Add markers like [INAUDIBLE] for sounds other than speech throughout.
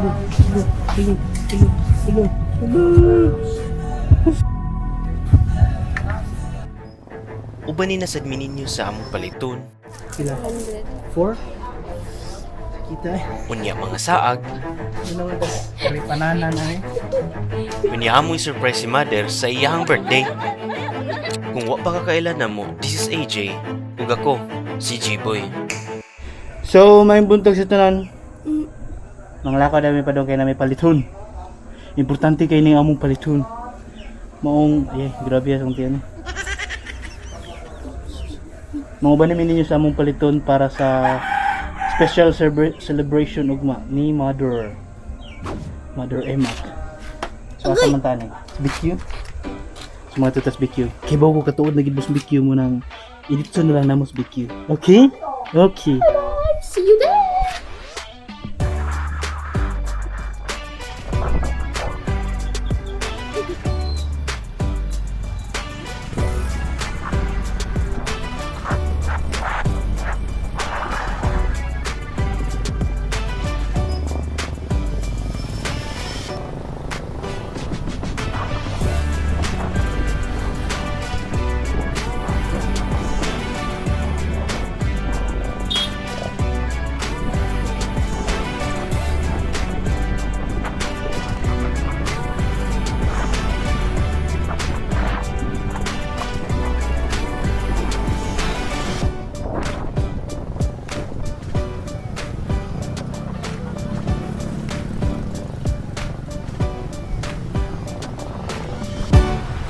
Hello, hello, hello, hello. Uban ni nasadmin ninyo sa among paliton. Sila. 100. Four. Kita eh. Unya mga saag, Ano tas? Kari panana na eh. unya amoy surprise si mother sa iyahang birthday. Kung wa pa kakailan na mo, this is AJ. Ug ako, si G-Boy. So, may buntog sa tanan. Mga lakad namin pa doon kay namin paliton. Importante kay ning among paliton. Maong, ay, grabe asong tiyan eh. Mga ba namin ninyo sa among paliton para sa special celebra- celebration ugma ni Mother. Mother Emma. So, tanay? Sa BQ? Sa mga tutas BQ. Bago ko katuod na gid BQ mo nang edito na lang na mo sa BQ. Okay? Okay. See you there!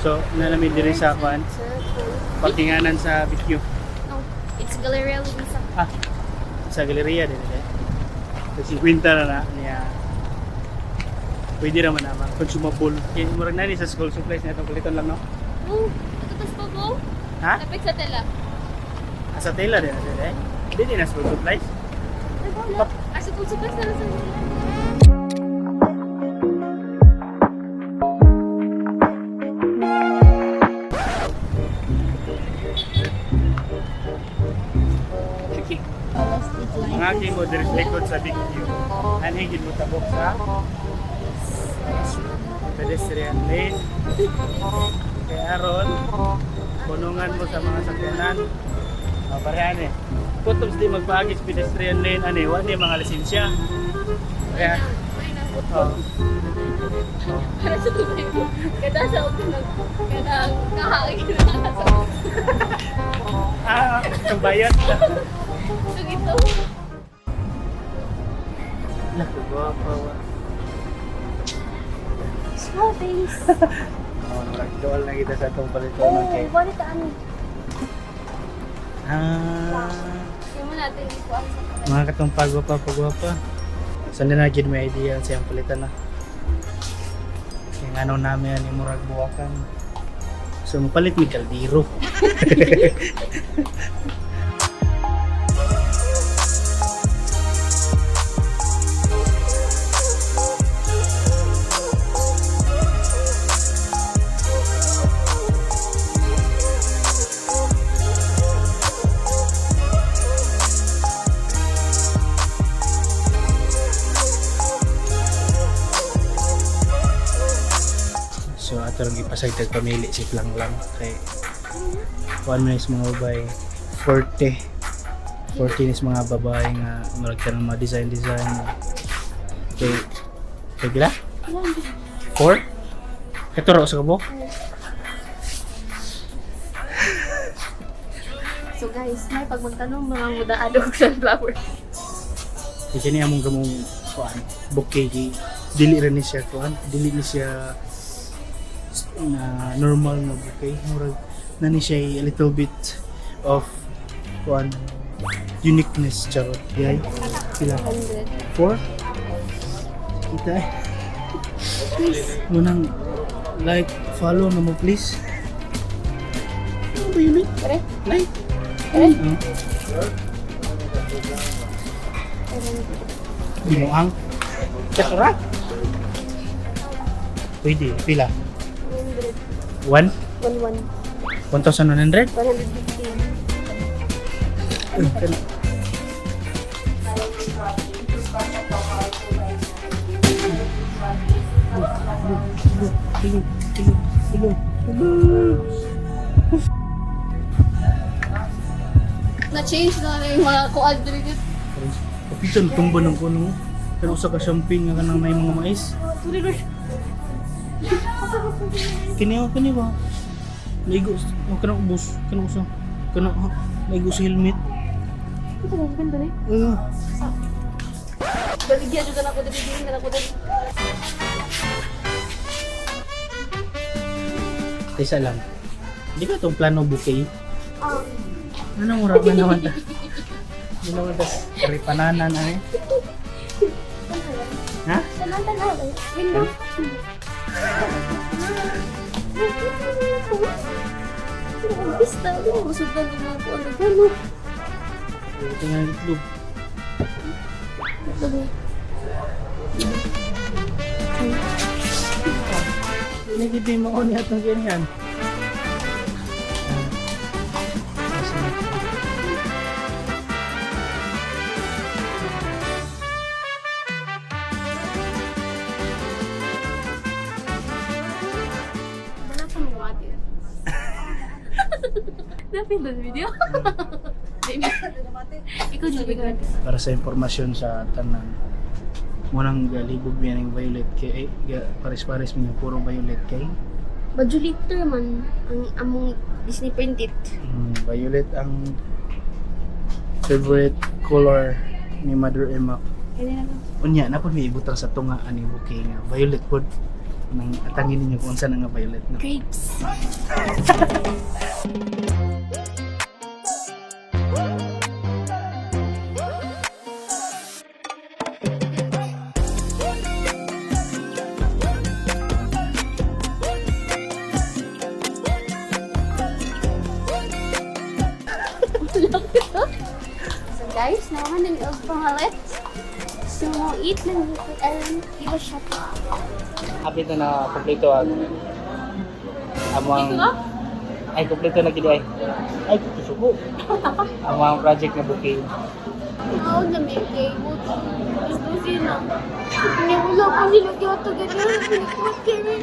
So, nalamid diri sa kwan, parkinganan sa BQ. No, it's Galleria Luisa. Ah, sa galeria din eh. Sa 50 na na niya. Pwede naman naman, consumable. Kaya murag na sa school supplies na itong kuliton lang, no? Oh, natutas pa po? Ha? Lapit sa tela. Ah, sa tela din na eh. Hindi din na school supplies. Ay, wala. Ah, sa supplies na lang sa nila. Aking mo diri sa likod sa BQ. Anhigin mo tabok sa pedestrian lane. Kaya aron, punungan mo sa mga sakyanan. Parehan eh. Kutoms di magpaagi sa pedestrian lane, ani, wala mga lisensya. Kaya, oh, Para sa tubig ko. Kada sa upo na. Kada kahagin na sa ah, ang bayad. So, ito. Naku, guwapa wa. Small face. [LAUGHS] Oh, nagdool na kita sa itong palitonon Oh, kay. balik ka ano. Ah, Hindi mo natin ikuha sa mga katong pagwapa, pagwapa. Saan na gid may idea siyang palitan na. Kaya nung namin yan, imurag buwakan. So, mapalit mi kaldiro. [LAUGHS] ato lang ipasay tag pamili si lang lang. Kay kuan man is mga babae 40 40 is mga babae nga marag ka ng mga design design. Kay kay gila 4 Katuro sa kabo? So guys, may pag magtanong mga mudaadog sunflower. kasi ni among gamong kuan bouquet di dili ra ni siya kuan dili ni siya na normal na bouquet murag na ni siya a little bit of kuan uniqueness charot yay sila 100. Four? Kita eh. Please. Munang like, follow na mo please. Ano ba yun eh? Like? Tara. Uh, Di mo ang. Kasura? Pwede. Pila? 100. One? 1-1. 1,100? 150. Hello, hello, hello, hello. Na-change na na yung mga dito. Kapitan, tumba ng kuno. Pero usa ka champagne nga kanang may mga mais. Tuloy na. Kini ako, kini ba? Maigo, oh, kanang ubos, kanang usa. Kanang, ha, maigo sa helmet. Ito na, ganda na. Uh, Baligyan juga na ako dito, baligyan na ako dito. isa lang. Di ba itong plano bouquet? Ah, Ano mura na naman ta? Hindi naman tas pananan na eh. Ha? Sananta na. Window. Pista, ano? Masugdan din ako. Ano ba, no? Ito nga yung itlog. Sabi, Nagibay mo ko niya itong ganyan. Napindot video? [LAUGHS] Ikaw, Julie, ka. Para sa informasyon sa tanan. Munang galibog yan yung violet kay eh, ga- pares-pares mo yung puro violet kay. Bajuliter man ang among Disney printed. Mm, violet ang favorite color ni Mother Emma. Unya, napod may ibutang sa tunga ani bouquet nga violet pod. Nang atangin ninyo kung saan nga violet na. Grapes. [LAUGHS] ng og pangalit. So, eat lang dito and iba siya. Happy na na kompleto ang amang ay kompleto na gid ay. Ay susuko. amang project na bouquet. Oo, na may gamot. Gusto sila. Hindi wala pa nila kaya ito ganyan.